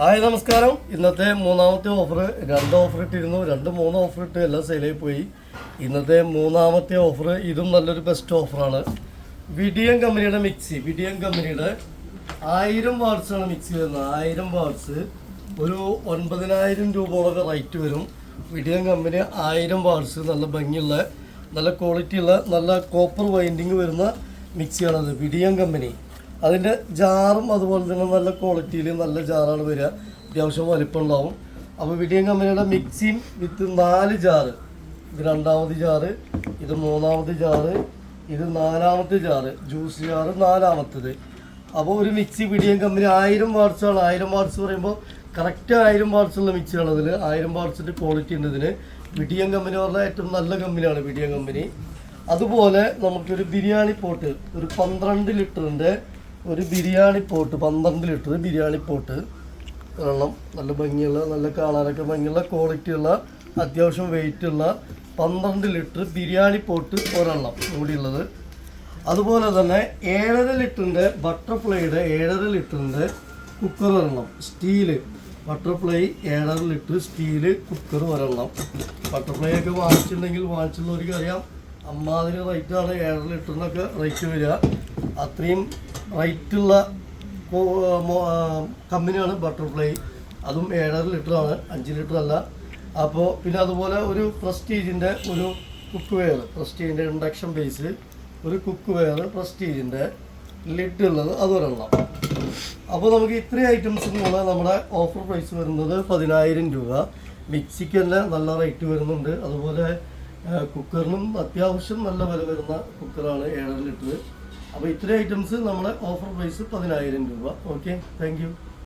Hi നമസ്കാരം. ഇന്നത്തെ മൂന്നാമത്തെ ഓഫർ രണ്ട് ഓഫർ ഇട്ടിരുന്നു. രണ്ട് മൂന്ന് ഓഫർ ഇട്ട് എല്ലാം സെയിലായി പോയി. ഇന്നത്തെ മൂന്നാമത്തെ ഓഫർ ഇതും നല്ലൊരു ബെസ്റ്റ് ഓഫറാണ്. വിഡിയം കമ്പനിയുടെ മിക്സി. വിഡിയം കമ്പനിയുടെ ആയിരം വാട്ട്സ് ആണ് മിക്സി വരുന്നത് ആയിരം വാട്ട്സ് ഒരു ഒൻപതിനായിരം രൂപയോളൊക്കെ റേറ്റ് വരും. വിഡിയം കമ്പനി ആയിരം വാട്സ് നല്ല ഭംഗിയുള്ള നല്ല ക്വാളിറ്റിയുള്ള നല്ല കോപ്പർ വൈൻഡിങ് വരുന്ന മിക്സിയാണത് വിഡിയം കമ്പനി. അതിന്റെ ജാറും അതുപോലെ തന്നെ നല്ല ക്വാളിറ്റിയിൽ നല്ല ജാറാണ് വരിക. അത്യാവശ്യം വലിപ്പം ഉണ്ടാവും അപ്പോൾ വിഡിയം കമ്പനിയുടെ മിക്സിയും വിത്ത് നാല് ജാറ്. ഇത് രണ്ടാമത് ജാറ് ഇത് മൂന്നാമത് ജാറ് ഇത് നാലാമത്തെ ജാറ്. ജ്യൂസ് ജാറ് നാലാമത്തത്. അപ്പോൾ ഒരു മിക്സി പിടിയൻ കമ്പനി ആയിരം വാട്ട്സ് ആണ്. ആയിരം വാട്സ് പറയുമ്പോൾ കറക്റ്റ് ആയിരം വാട്ട്സ് ഉള്ള മിക്സിയാണ് അതിൽ ആയിരം വാട്ട്സിന്റെ ക്വാളിറ്റി ഉണ്ട് ഇതിന്. കമ്പനി പറഞ്ഞാൽ ഏറ്റവും നല്ല കമ്പനിയാണ് വിഡിയം കമ്പനി അതുപോലെ നമുക്കൊരു ബിരിയാണി പോട്ട് ഒരു പന്ത്രണ്ട് ലിറ്ററിന്റെ ഒരു ബിരിയാണി പോട്ട് പന്ത്രണ്ട് ലിറ്റർ ബിരിയാണി പോട്ട്. വെള്ളം നല്ല ഭംഗിയുള്ള നല്ല കാണാനൊക്കെ ഭംഗിയുള്ള ക്വാളിറ്റിയുള്ള അത്യാവശ്യം വെയിറ്റ് ഉള്ള പന്ത്രണ്ട് ലിറ്റർ ബിരിയാണി പോട്ട് ഒരെണ്ണം കൂടിയുള്ളത്. അതുപോലെ തന്നെ ഏഴര ലിറ്ററിന്റെ ബട്ടർഫ്ലൈയുടെ ഏഴര ലിറ്ററിന്റെ കുക്കർ ഒരെണ്ണം സ്റ്റീൽ. ബട്ടർഫ്ലൈ ഏഴര ലിറ്റർ സ്റ്റീൽ കുക്കർ ഒരെണ്ണം. ബട്ടർഫ്ലൈ ഒക്കെ വാങ്ങിച്ചിട്ടുണ്ടെങ്കിൽ വാങ്ങിച്ചുള്ളവർക്ക് അറിയാം. അമ്മാതിരി റേറ്റാണ് ഏഴര ലിറ്ററിനൊക്കെ റേറ്റ് വരിക. അത്രയും റേറ്റുള്ള കമ്പനിയാണ് ബട്ടർഫ്ലൈ. അതും ഏഴര ലിറ്ററാണ് അഞ്ച് ലിറ്റർ അല്ല അപ്പോൾ പിന്നെ അതുപോലെ ഒരു പ്രസ്റ്റീജിന്റെ ഒരു കുക്ക് വെയർ പ്രസ്റ്റീജിന്റെ ഇൻഡക്ഷൻ ബേസിൽ ഒരു കുക്ക് വെയർ പ്രസ്റ്റീജിന്റെ ലിഡ് ഉള്ളത് അതൊരെണ്ണം അപ്പോൾ നമുക്ക് ഇത്രയും ഐറ്റംസും കൂടെ നമ്മുടെ ഓഫർ പ്രൈസ് വരുന്നത് പതിനായിരം രൂപ. മിക്സിക്ക് തന്നെ നല്ല റേറ്റ് വരുന്നുണ്ട്. അതുപോലെ കുക്കറിനും അത്യാവശ്യം നല്ല വില വരുന്ന കുക്കറാണ് ഏഴര ലിറ്റർ അപ്പോൾ ഇത്രയും ഐറ്റംസ് നമ്മുടെ ഓഫർ പ്രൈസ് പതിനായിരം രൂപ. Okay thank